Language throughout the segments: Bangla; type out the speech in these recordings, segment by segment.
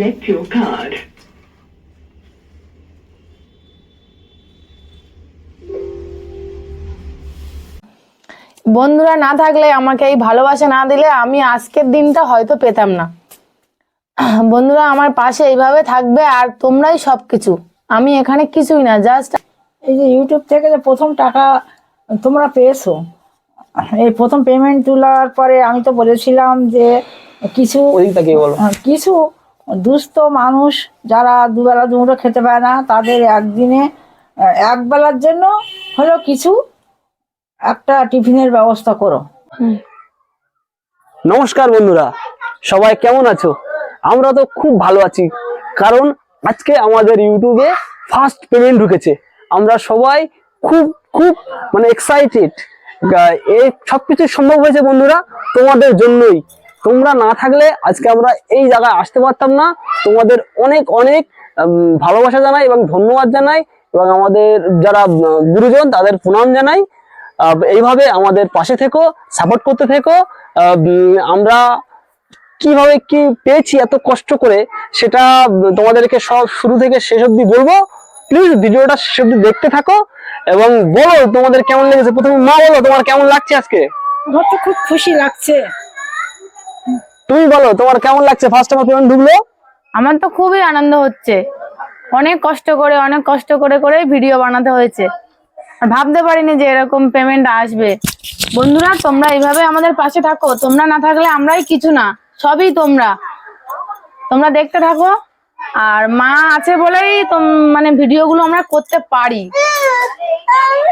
collect your card. বন্ধুরা না থাকলে আমাকে এই ভালোবাসা না দিলে আমি আজকের দিনটা হয়তো পেতাম না। বন্ধুরা আমার পাশে এইভাবে থাকবে আর তোমরাই সব কিছু আমি এখানে কিছুই না জাস্ট এই যে ইউটিউব থেকে যে প্রথম টাকা তোমরা পেয়েছ এই প্রথম পেমেন্ট তোলার পরে আমি তো বলেছিলাম যে কিছু কিছু দুস্থ মানুষ যারা দুবেলা দুমুঠো খেতে পায় না তাদের একদিনে আহ, এক বেলার জন্য হলো কিছু একটা টিফিনের ব্যবস্থা করো। নমস্কার বন্ধুরা সবাই কেমন আছো? আমরা তো খুব ভালো আছি কারণ আজকে আমাদের ইউটিউবে ফার্স্ট পেমেন্ট ঢুকেছে। আমরা সবাই খুব খুব মানে এক্সাইটেড এই সবকিছু সম্ভব হয়েছে বন্ধুরা তোমাদের জন্যই। তোমরা না থাকলে আজকে আমরা এই জায়গায় আসতে পারতাম না। তোমাদের অনেক অনেক ভালোবাসা জানাই এবং ধন্যবাদ জানাই এবং আমাদের যারা গুরুজন তাদের প্রণাম জানাই। এইভাবে আমাদের পাশে থেকো সাপোর্ট করতে থেকো। আমরা কীভাবে কি পেয়েছি, এত কষ্ট করে, সেটা তোমাদেরকে সব শুরু থেকে শেষ অব্দি বলব। প্লিজ ভিডিওটা শেষ অবধি দেখতে থাকো এবং বলো তোমাদের কেমন লেগেছে। প্রথমে মা বলো তোমার কেমন লাগছে আজকে? খুব খুশি লাগছে। তুমি বলো তোমার কেমন লাগছে? ফার্স্ট আমার পেমেন্ট ঢুকলো? আমার তো খুবই আনন্দ হচ্ছে। অনেক কষ্ট করে অনেক কষ্ট করে করে ভিডিও বানাতে হয়েছে। আর ভাবতে পারিনি যে এরকম পেমেন্ট আসবে। বন্ধুরা তোমরা এইভাবে আমাদের পাশে থাকো। তোমরা না থাকলে আমরাই কিছু না সবই তোমরা। তোমরা দেখতে থাকো। আর মা আছে বলেই তোম- মানে ভিডিওগুলো আমরা করতে পারি।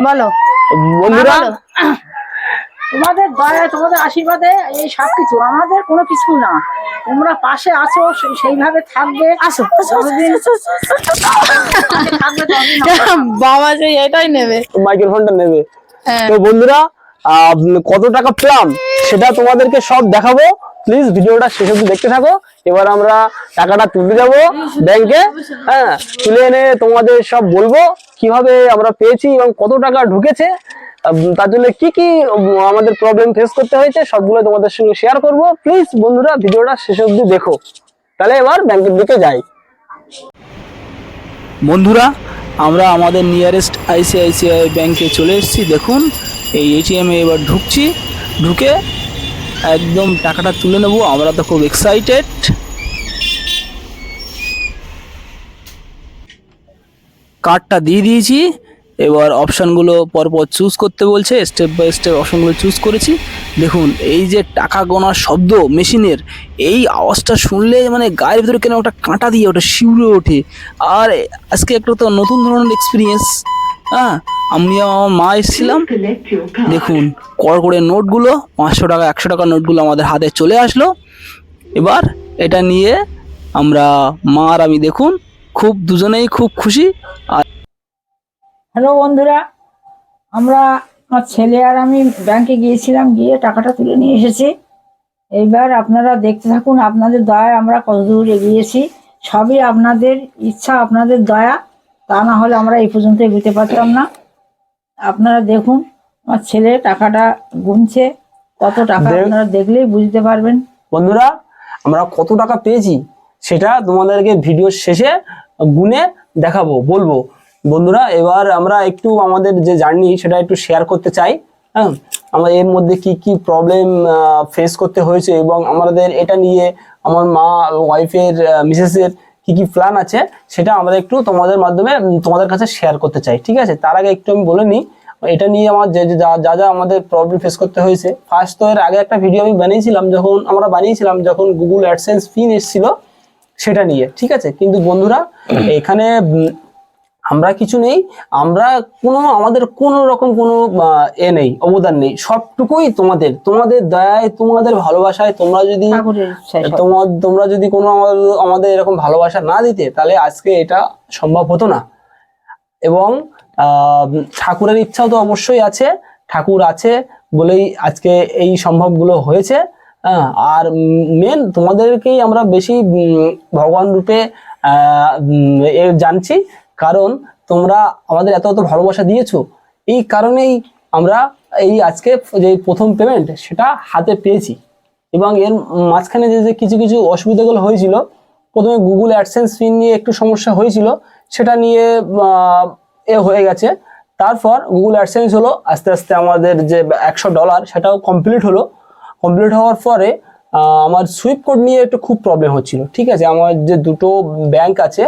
বলো। বন্ধুরা বলো। তোমাদের দয়া তোমাদের আশীর্বাদে এই সব কিছু আমাদের কোনো কিছু না। তোমরা পাশে আছো সেইভাবে থাকবে। আসো বাবা সেই এটাই নেবে। মাইক্রোফোনটা নেবে। হ্যাঁ। তো বন্ধুরা কত টাকা পেলাম সেটা তোমাদেরকে সব দেখাবো। প্লিজ ভিডিওটা শেষ অবধি দেখতে থাকো। এবার আমরা টাকাটা তুলে যাব ব্যাংকে। হ্যাঁ তুলে এনে তোমাদের সব বলব কীভাবে আমরা পেয়েছি এবং কত টাকা ঢুকেছে। তার জন্য কি কি আমাদের প্রবলেম ফেস করতে হয়েছে, সবগুলো তোমাদের সঙ্গে শেয়ার করব। প্লিজ বন্ধুরা, ভিডিওটা শেষ অবধি দেখো। তাহলে এবার ব্যাংকের দিকে যাই। বন্ধুরা, আমরা আমাদের নিয়ারেস্ট আইসিআইসিআই ব্যাংকে চলে এসেছি। দেখুন, এই এটিএমে এবার ঢুকছি। ঢুকে একদম টাকাটা তুলে নেব। আমরা তো খুব এক্সাইটেড কার্ডটা দিয়ে দিয়েছি। এবার অপশানগুলো পরপর চুজ করতে বলছে স্টেপ বাই স্টেপ অপশানগুলো চুজ করেছি। দেখুন, এই যে টাকা গোনার শব্দ মেশিনের, এই আওয়াজটা শুনলে মানে গায়ের ভিতরে কেন ওটা কাঁটা দিয়ে ওটা শিউরে ওঠে। আর আজকে একটা তো নতুন ধরনের এক্সপিরিয়েন্স হ্যাঁ? আমি আমার মা এসেছিলাম. দেখুন, কর করে নোটগুলো, পাঁচশো টাকা, একশো টাকার নোটগুলো আমাদের হাতে চলে আসলো। এবার এটা নিয়ে আমরা মা আর আমি দেখুন, খুব দুজনেই খুব খুশি। আর হ্যালো বন্ধুরা আমরা আমার ছেলে আর আমি ব্যাংকে গিয়েছিলাম গিয়ে টাকাটা তুলে নিয়ে এসেছি। এইবার আপনারা দেখতে থাকুন আপনাদের দয়ায় আমরা কত দূর এগিয়েছি। সবই আপনাদের ইচ্ছা আপনাদের দয়া। তা না হলে আমরা এই পর্যন্ত এগোতে পারতাম না। আপনারা দেখুন আমার ছেলে টাকাটা গুনছে। কত টাকা আপনারা দেখলেই বুঝতে পারবেন। বন্ধুরা আমরা কত টাকা পেয়েছি সেটা তোমাদেরকে ভিডিওর শেষে গুনে দেখাবো বলব। বন্ধুরা এবার আমরা একটু আমাদের যে জার্নি সেটা একটু শেয়ার করতে চাই। হ্যাঁ আমরা এর মধ্যে কি কি প্রবলেম ফেস করতে হয়েছে এবং আমাদের এটা নিয়ে আমার মা ওয়াইফের মিসেসের কি কি প্ল্যান আছে সেটা আমরা একটু তোমাদের মাধ্যমে তোমাদের কাছে শেয়ার করতে চাই। ঠিক আছে? তার আগে একটু আমি বলে নিই এটা নিয়ে আমার যে যে যা আমাদের প্রবলেম ফেস করতে হয়েছে। ফার্স্ট তো এর আগে একটা ভিডিও আমি বানিয়েছিলাম যখন আমরা বানিয়েছিলাম যখন গুগল অ্যাডসেন্স ফিন এসেছিল সেটা নিয়ে। ঠিক আছে? কিন্তু বন্ধুরা এখানে আমরা কিছু নেই আমরা কোনো আমাদের কোনো রকম কোনো এ নেই অবদান নেই। সবটুকুই তোমাদের তোমাদের দয়ায় তোমাদের ভালোবাসায় তোমরা যদি। তোমার তোমরা যদি কোনো আমাদের- আমাদের এরকম ভালোবাসা না দিতে তাহলে আজকে এটা সম্ভব হতো না। এবং আহ, ঠাকুরের ইচ্ছাও তো অবশ্যই আছে ঠাকুর আছে বলেই আজকে এই সম্ভবগুলো হয়েছে। হ্যাঁ, আর মেন তোমাদেরকেই আমরা বেশি ভগবান রূপে জানছি। কারণ তোমরা আমাদের এত এত ভালোবাসা দিয়েছ, এই কারণেই আমরা এই আজকে যে প্রথম পেমেন্ট সেটা হাতে পেয়েছি। এবং এর মাঝখানে যে যে কিছু কিছু অসুবিধাগুলো হয়েছিল, প্রথমে গুগল অ্যাডসেন্স পিন নিয়ে একটু সমস্যা হয়েছিল, সেটা নিয়ে এ হয়ে গেছে। তারপর গুগল অ্যাডসেন্স হলো, আস্তে আস্তে আমাদের যে একশো ডলার সেটাও কমপ্লিট হলো। কমপ্লিট হওয়ার পরে আমার সুইপ কোড নিয়ে একটু খুব প্রবলেম হচ্ছিল, ঠিক আছে? আমার যে দুটো ব্যাংক আছে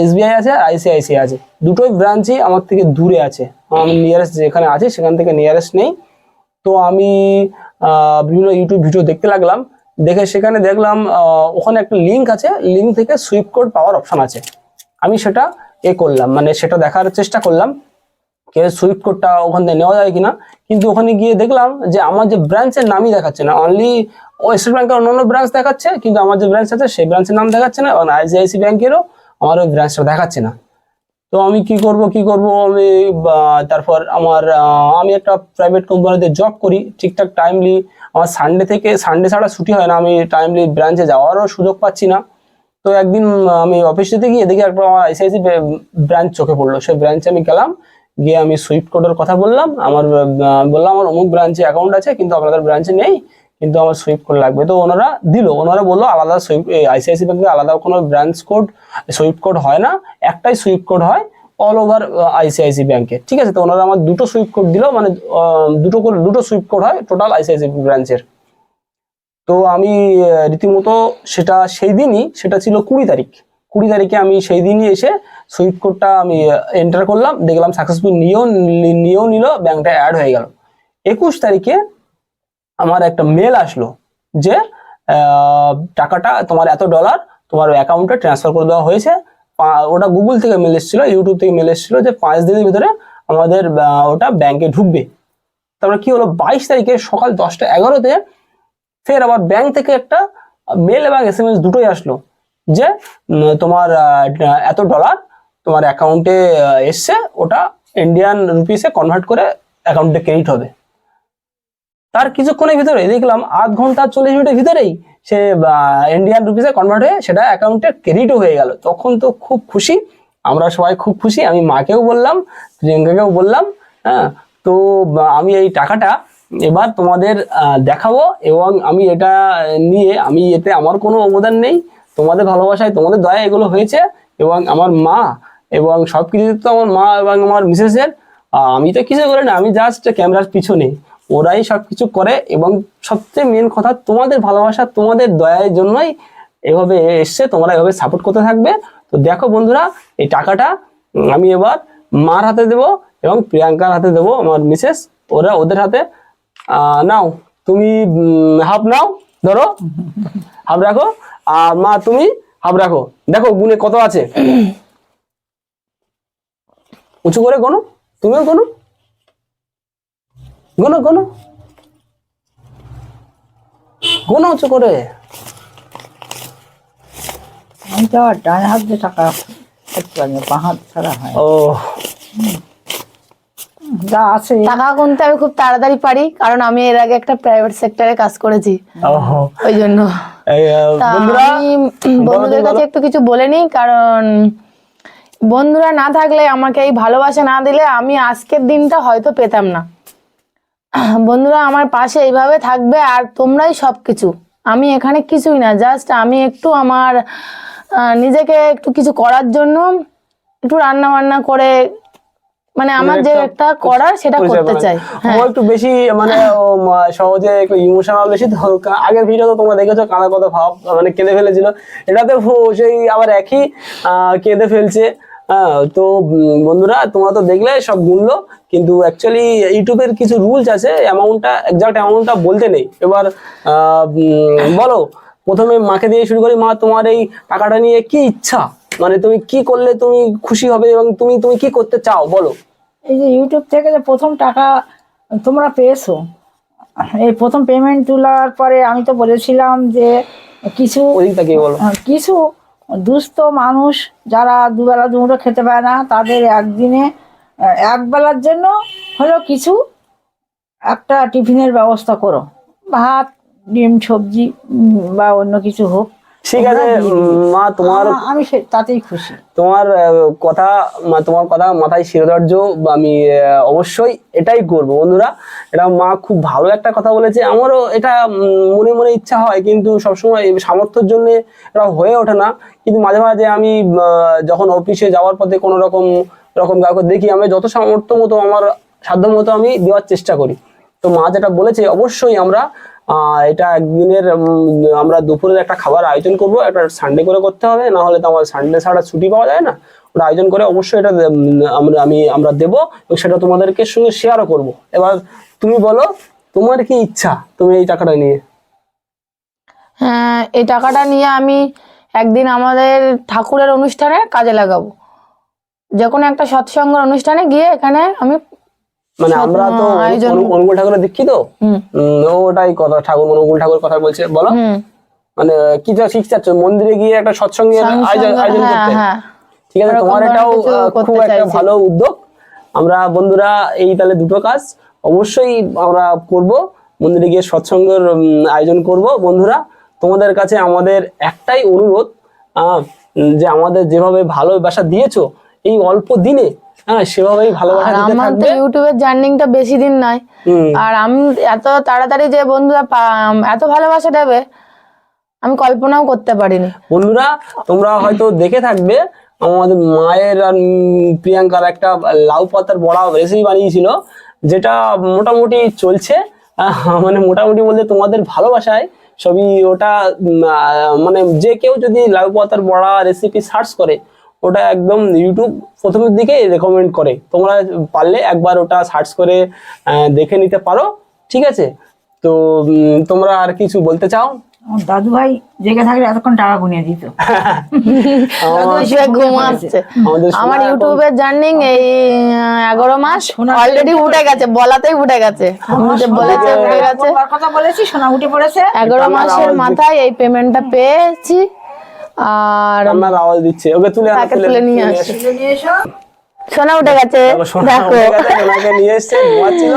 এসবিআই আছে আর আইসিআইসিআই আছে। দুটোই ব্রাঞ্চই আমার থেকে দূরে আছে। আমি নিয়ারেস্ট যেখানে আছে, সেখান থেকে নিয়ারেস্ট নেই। তো আমি বিভিন্ন ইউটিউব ভিডিও দেখতে লাগলাম। দেখে সেখানে দেখলাম ওখানে একটা লিঙ্ক আছে। লিঙ্ক থেকে সুইপ কোড পাওয়ার অপশন আছে। আমি সেটা এ করলাম। মানে সেটা দেখার চেষ্টা করলাম। কে সুইপ কোডটা ওখান থেকে নেওয়া যায় কিনা? কিন্তু ওখানে গিয়ে দেখলাম যে আমার যে ব্রাঞ্চের নামই দেখাচ্ছে না। অনলি ও স্টেট ব্যাংকের অন্যান্য ব্রাঞ্চ দেখাচ্ছে, কিন্তু আমার যে ব্রাঞ্চ আছে সেই ব্রাঞ্চের নাম দেখাচ্ছে না এবং আইসিআইসি ব্যাংকেরও আমার ওই ব্রাঞ্চটা দেখাচ্ছে না। তো আমি কি করব কি করব? আমি তারপর আমার আমি একটা প্রাইভেট কোম্পানিতে জব করি, ঠিকঠাক টাইমলি আমার সানডে থেকে সানডে ছাড়া ছুটি হয় না, আমি টাইমলি ব্রাঞ্চে যাওয়ারও সুযোগ পাচ্ছি না। তো একদিন আমি অফিস যেতে গিয়ে দেখি একবার আমার আইসিআইসি ব্রাঞ্চ চোখে পড়ল। সেই ব্রাঞ্চে আমি গেলাম গিয়ে আমি সুইফট কোডের কথা বললাম, আমার বললাম আমার অমুক ব্রাঞ্চে অ্যাকাউন্ট আছে, কিন্তু আপনাদের ব্রাঞ্চে নেই, কিন্তু আমার সুইফট কোড লাগবে। তো ওনারা দিল, ওনারা বলল আলাদা সুইফট আইসিআইসি ব্যাংকে আলাদা কোনো ব্রাঞ্চ কোড সুইফট কোড হয় না, একটাই সুইফট কোড হয় অল ওভার আইসিআইসি ব্যাংকে ঠিক আছে, তো ওনারা আমার দুটো সুইফট কোড দিল মানে দুটো করে, দুটো সুইফট কোড হয় টোটাল আইসিআইসি ব্রাঞ্চের তো আমি রীতিমতো সেটা সেই দিনই, সেটা ছিল কুড়ি তারিখ। কুড়ি তারিখে আমি সেই দিনই এসে সুইফট কোডটা আমি এন্টার করলাম। দেখলাম সাকসেসফুল নিয়েও নিয়েও নিল, ব্যাংকটা অ্যাড হয়ে গেল। একুশ তারিখে আমার একটা মেল আসলো যে টাকাটা তোমার এত ডলার তোমার অ্যাকাউন্টে ট্রান্সফার করে দেওয়া হয়েছে। ওটা গুগল থেকে মেল এসেছিল ইউটিউব থেকে মেল এসেছিল যে পাঁচ দিনের ভিতরে আমাদের ওটা ব্যাংকে ঢুকবে। তারপরে কি হলো, বাইশ তারিখে সকাল দশটা এগারোতে ফের আবার ব্যাংক থেকে একটা মেল এবং এস এম এস দুটোই আসলো। যে তোমার এত ডলার তোমার অ্যাকাউন্টে এসছে, ওটা ইন্ডিয়ান রুপিসে কনভার্ট করে অ্যাকাউন্টে ক্রেডিট হবে। তার কিছুক্ষণের ভিতরে দেখলাম, আধ ঘণ্টা চল্লিশ মিনিটের ভিতরেই সে ইন্ডিয়ান রুপিসে কনভার্ট হয়ে সেটা অ্যাকাউন্টে ক্রেডিটও হয়ে গেল। তখন তো খুব খুশি, আমরা সবাই খুব খুশি, আমি মাকেও বললাম, প্রিয়াঙ্কাকেও বললাম হ্যাঁ তো আমি এই টাকাটা এবার তোমাদের দেখাবো এবং আমি এটা নিয়ে, আমি এতে আমার কোনো অবদান নেই। তোমাদের ভালোবাসায়, তোমাদের দয়া এগুলো হয়েছে এবং আমার মা এবং সব কিছু তো আমার মা এবং আমার মিসেসের আমি তো কিছু করি না, আমি জাস্ট ক্যামেরার পিছনে। ওরাই সব কিছু করে এবং সবচেয়ে মেন কথা তোমাদের ভালোবাসা, তোমাদের দয়ার জন্যই এভাবে এসছে, তোমরা এভাবে সাপোর্ট করতে থাকবে। তো দেখো বন্ধুরা, এই টাকাটা আমি এবার মার হাতে দেব এবং প্রিয়াঙ্কার হাতে দেব, আমার মিসেস ওরা ওদের হাতে নাও, তুমি হাফ নাও, ধরো। হাফ রাখো। মা তুমি হাফ রাখো। দেখো গুনে কত আছে? উঁচু করে গোনো তুমিও গোনো গোনো গোনো গোনো উঁচু করে। আমি তো ডান হাত দিয়ে টাকা করতে পারি বাঁ হাত ছাড়া হয়। ও। যা আছে। টাকা গুনতে আমি খুব তাড়াতাড়ি পারি কারণ আমি এর আগে একটা প্রাইভেট সেক্টরে কাজ করেছি। ওই জন্য। বন্ধুরা বন্ধুদের কাছে একটু কিছু বলে নিই কারণ বন্ধুরা না থাকলে আমাকে এই ভালোবাসা না দিলে আমি আজকের দিনটা হয়তো পেতাম না। বন্ধুরা আমার পাশে এইভাবে থাকবে আর তোমরাই সবকিছু। আমি এখানে কিছুই না জাস্ট আমি একটু আমার নিজেকে একটু কিছু করার জন্য একটু রান্না বান্না করে মানে আমার যে একটা করার সেটা করতে চাই। বানানো। হ্যাঁ। ও একটু বেশি মানে সহজে একটু ইমোশনাল বেশি তো কা- আগের ভিডিও তো তোমরা দেখেছ কানা কথা ভাব মানে কেঁদে ফেলেছিল। এটাতে সেই আবার একই কেঁদে ফেলছে। হ্যাঁ তো বন্ধুরা তোমরা তো দেখলে সব গুনলো। কিন্তু অ্যাকচুয়ালি ইউটিউবের কিছু রুলস আছে অ্যামাউন্টটা এক্সাক্ট অ্যামাউন্টটা বলতে নেই। এবার আহ, বলো প্রথমে মাকে দিয়ে শুরু করি মা তোমার এই টাকাটা নিয়ে কি ইচ্ছা? মানে তুমি কি করলে তুমি খুশি হবে এবং তুমি তুমি কি করতে চাও? বলো। এই যে ইউটিউব থেকে যে প্রথম টাকা তোমরা পেয়েছ এই প্রথম পেমেন্ট তোলার পরে আমি তো বলেছিলাম যে কিছু বলো। কিছু দুস্থ মানুষ যারা দুবেলা দুমুঠো খেতে পায় না তাদের একদিনে একবেলার জন্য হলো কিছু একটা টিফিনের ব্যবস্থা করো। ভাত ডিম সবজি বা অন্য কিছু হোক। ঠিক আছে মা তোমার আমি তাতেই খুশি। তোমার কথা তোমার কথা মাথায় শিরোধার্য আমি অবশ্যই এটাই করব বন্ধুরা। এটা মা খুব ভালো একটা কথা বলেছে। আমারও এটা মনে মনে ইচ্ছা হয় কিন্তু সবসময় সামর্থ্যের জন্য এটা হয়ে ওঠে না। কিন্তু মাঝে মাঝে আমি যখন অফিসে যাওয়ার পথে কোনো রকম রকম কাউকে দেখি আমি যত সামর্থ্য মতো আমার সাধ্য মতো আমি দেওয়ার চেষ্টা করি। তো মা যেটা বলেছে অবশ্যই আমরা এটা একদিনের আমরা দুপুরের একটা খাবার আয়োজন করব, একটা সানডে করে করতে হবে না হলে তো আমার সানডে ছাড়া ছুটি পাওয়া যায় না। ওটা আয়োজন করে অবশ্যই এটা আমরা, আমি, আমরা দেবো এবং সেটা তোমাদেরকে সঙ্গে শেয়ারও করব। এবার তুমি বলো, তোমার কি ইচ্ছা তুমি এই টাকাটা নিয়ে? হ্যাঁ এই টাকাটা নিয়ে আমি একদিন আমাদের ঠাকুরের অনুষ্ঠানে কাজে লাগাবো। যে কোনো একটা সৎসঙ্গের অনুষ্ঠানে গিয়ে এখানে আমি মানে আমরা তো অনুকূল ঠাকুরের দীক্ষিত? ওটাই কথা ঠাকুর অনুকূল ঠাকুর কথা বলছে বলো। মানে কি শিখতে চাচ্ছ? মন্দিরে গিয়ে একটা সৎসঙ্গের আয়োজন আয়োজন হ্যাঁ করতে? হ্যাঁ। ঠিক আছে তোমার এটাও খুব একটা ভালো উদ্যোগ। আমরা বন্ধুরা এই তাহলে দুটো কাজ। অবশ্যই আমরা করব মন্দিরে গিয়ে সৎসঙ্গের আয়োজন করব। বন্ধুরা তোমাদের কাছে আমাদের একটাই অনুরোধ আহ, যে আমাদের যেভাবে ভালোবাসা দিয়েছ এই অল্প দিনে হ্যাঁ সেভাবেই ভালোবাসা দিতে আমার তো ইউটিউবের জার্নিংটা বেশি দিন নয়। আর আমি এত তাড়াতাড়ি যে বন্ধুরা এত ভালোবাসা দেবে আমি কল্পনাও করতে পারিনি। বন্ধুরা তোমরা হয়তো দেখে থাকবে আমাদের মায়ের আর প্রিয়াঙ্কার একটা লাউ পাতার বড়া রেসিপি বানিয়েছিল যেটা মোটামুটি চলছে। মানে মোটামুটি বলতে তোমাদের ভালোবাসায় সবই ওটা মানে যে কেউ যদি লাউ পাতার বড়া রেসিপি সার্চ করে ওটা একদম ইউটিউব প্রথমের দিকে রেকমেন্ড করে। তোমরা পারলে একবার ওটা সার্চ করে দেখে নিতে পারো ঠিক আছে? তো তোমরা আর কিছু বলতে চাও? আমার দাদু ভাই জেগে থাকলে এতক্ষণ টাকা গুনিয়ে দিত। আমার ইউটিউবের জার্নিং এই এগারো মাস অলরেডি উঠে গেছে বলাতেই উঠে গেছে। বলেছে উঠে গেছে। কথা বলেছি সোনা উঠে পড়েছে এগারো মাসের মাথায় এই পেমেন্টটা পেয়েছি। আর কান্নার আওয়াজ দিচ্ছে। ওকে তুলে আনো, তাকে তুলে নিয়ে আসি। সোনা উঠে গেছে দেখো, সোনাকে নিয়ে এসছে ঘুমাচ্ছিল।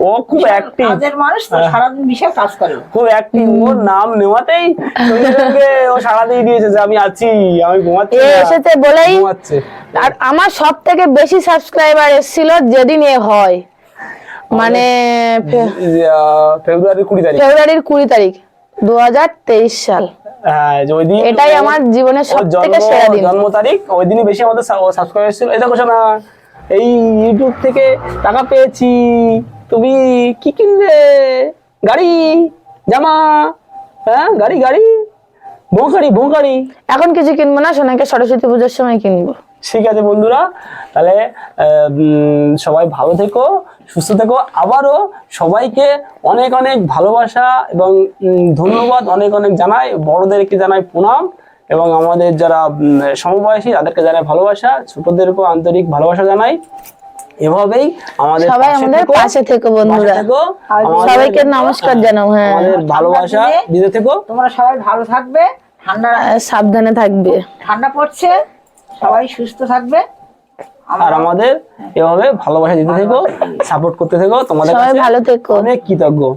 ও খুব অ্যাক্টিভ কাজের মানুষ তো সারাদিন বিশাল কাজ করে। খুব অ্যাক্টিভ ওর নাম নেওয়াতেই ও সাড়া দিয়ে দিয়েছে যে আমি আছি আমি ঘুমাচ্ছি এসেছে বলেই আর আমার সব থেকে বেশি সাবস্ক্রাইবার এসেছিল যেদিন এ হয়। মানে ফে- যে, আহ, ফেব্রুয়ারি কুড়ি তারিখ। ফেব্রুয়ারির কুড়ি তারিখ দু হাজার তেইশ সাল। হ্যাঁ যে এটাই আমার জীবনের সবথেকে সেরা দিন। জন্ম তারিখ ওই দিনই বেশি আমাদের সাবস্ক্রাইবার ছিল। এটা দেখো শোনা এই ইউটিউব থেকে টাকা পেয়েছি। তুমি কি কিনবে গাড়ি জামা হ্যাঁ গাড়ি গাড়ি। বউ গাড়ি এখন কিছু কিনবো না সোনাকে সরস্বতী পুজোর সময় কিনবো। ঠিক আছে বন্ধুরা তাহলে সবাই ভালো থেকো সুস্থ থেকো। আবারও সবাইকে অনেক অনেক ভালোবাসা এবং ধন্যবাদ অনেক অনেক জানাই। বড়দেরকে জানাই প্রণাম এবং আমাদের যারা সমবয়সী তাদেরকে জানাই ভালোবাসা। ছোটদেরকেও আন্তরিক ভালোবাসা জানাই। এভাবেই আমাদের সবাই পাশে আমাদের থেকো, পাশে থেকো বন্ধুরা। থেকো, সবাইকে নমস্কার জানাও হ্যাঁ। আমাদের ভালোবাসা দিতে থেকো। তোমরা সবাই ভালো থাকবে ঠান্ডা সাবধানে থাকবে। ঠান্ডা পড়ছে। সবাই সুস্থ থাকবে। আর আমাদের এভাবে ভালোবাসা দিতে থেকো সাপোর্ট করতে থেকো তোমাদের কাছে ভালো থেকো। অনেক কৃতজ্ঞ।